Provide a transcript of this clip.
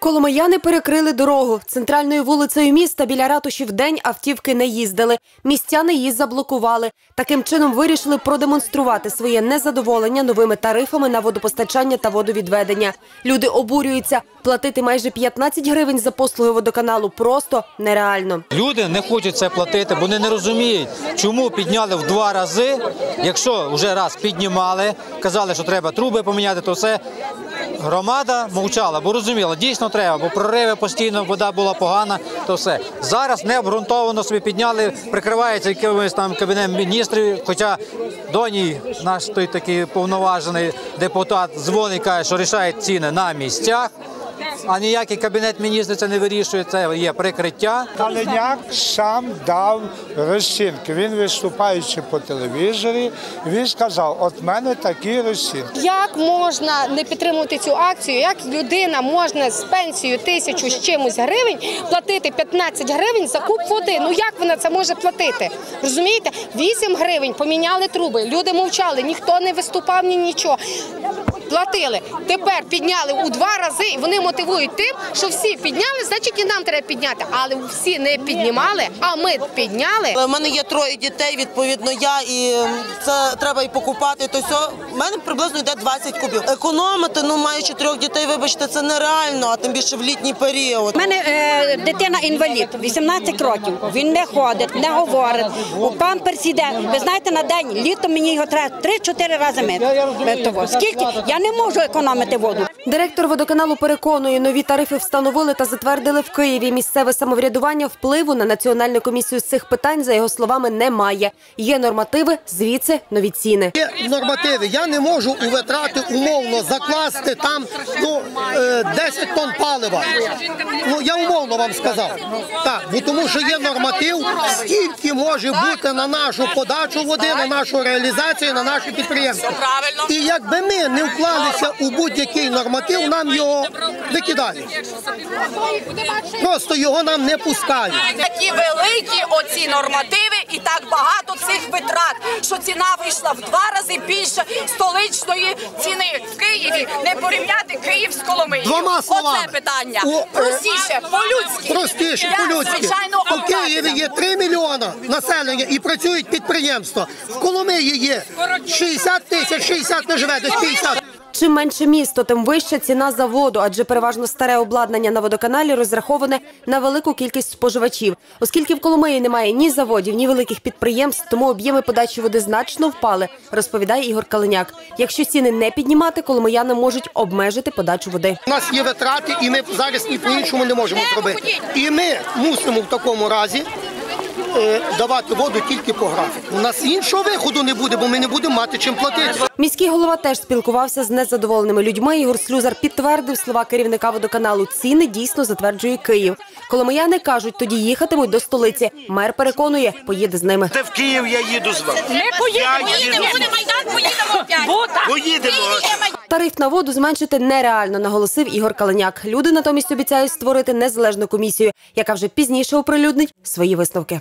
Коломияни перекрили дорогу. Центральною вулицею міста біля ратуші в день автівки не їздили. Містяни її заблокували. Таким чином вирішили продемонструвати своє незадоволення новими тарифами на водопостачання та водовідведення. Люди обурюються. Платити майже 15 гривень за послуги водоканалу просто нереально. Люди не хочуть це платити, бо вони не розуміють, чому підняли в два рази. Якщо вже раз піднімали, казали, що треба труби поміняти, то все. Громада мовчала, бо розуміла, дійсно треба, бо прориви постійно, вода була погана, то все. Зараз необґрунтовано собі підняли, прикривається якимось там кабінетом міністрів. Хоча доній наш той такий повноважений депутат дзвонить, каже, що рішають ціни на місцях. А ніякий кабінет міністрів це не вирішує. Це є прикриття. Калиняк сам дав розцінки. Він виступаючи по телевізорі, він сказав: от мене такі розцінки. Як можна не підтримувати цю акцію? Як людина можна з пенсією тисячу з чимось гривень платити 15 гривень за куб води? Ну як вона це може платити? Розумієте? 8 гривень поміняли труби. Люди мовчали, ніхто не виступав ні нічого. Платили. Тепер підняли у два рази, і вони мотивують тим, що всі підняли, значить і нам треба підняти. Але всі не піднімали, а ми підняли. У мене є троє дітей, відповідно, я і це треба і покупати. То все. У мене приблизно йде 20 кубів. Економити, ну маючи трьох дітей, вибачте, це нереально, а тим більше в літній період. У мене е, дитина інвалід, 18 років. Він не ходить, не говорить. У памперсі йде. Ви знаєте, на день літом мені його треба 3-4 рази мити. Е, того. Скільки? Я не можу економити воду. Директор водоканалу переконує, нові тарифи встановили та затвердили в Києві. Місцеве самоврядування впливу на національну комісію з цих питань, за його словами, немає. Є нормативи, звідси нові ціни. Є нормативи. Я не можу у витрати умовно закласти там ну, е, 10 тонн палива. Ну я умовно вам сказав. Так, бо тому що є норматив, скільки може бути на нашу подачу води, на нашу реалізацію, на наші підприємства. І якби ми не вклалися у будь-який норматив, нам його викидають. Просто його нам не пускають. такі великі оці нормативи і так багато цих витрат, що ціна вийшла в два рази більше столичної ціни в Києві. Не порівняти Київ з Коломиєю. Двома словами. Оце питання. Е, Простіше, по-людськи. Простіше, по-людськи. У Києві є 3 мільйона населення і працюють підприємства. В Коломиї є 60 тисяч, 60 не живе, десь 50. Чим менше місто, тим вища ціна за воду, адже переважно старе обладнання на водоканалі розраховане на велику кількість споживачів. Оскільки в Коломиї немає ні заводів, ні великих підприємств, тому об'єми подачі води значно впали, розповідає Ігор Калиняк. Якщо ціни не піднімати, коломияни можуть обмежити подачу води. У нас є витрати, і ми зараз ні по-іншому не можемо зробити. І ми мусимо в такому разі давати воду тільки по графіку. У нас іншого виходу не буде, бо ми не будемо мати чим платити. Міський голова теж спілкувався з незадоволеними людьми. Ігор Слюзар підтвердив слова керівника водоканалу. Ціни дійсно затверджує Київ. Коломияни кажуть, тоді їхатимуть до столиці. Мер переконує, поїде з ними. Це в Київ я їду з вами. Ми поїдемо, Я поїдемо, буде Майдан, поїдемо опять. Поїдемо. Тариф на воду зменшити нереально, наголосив Ігор Калиняк. Люди натомість обіцяють створити незалежну комісію, яка вже пізніше оприлюднить свої висновки.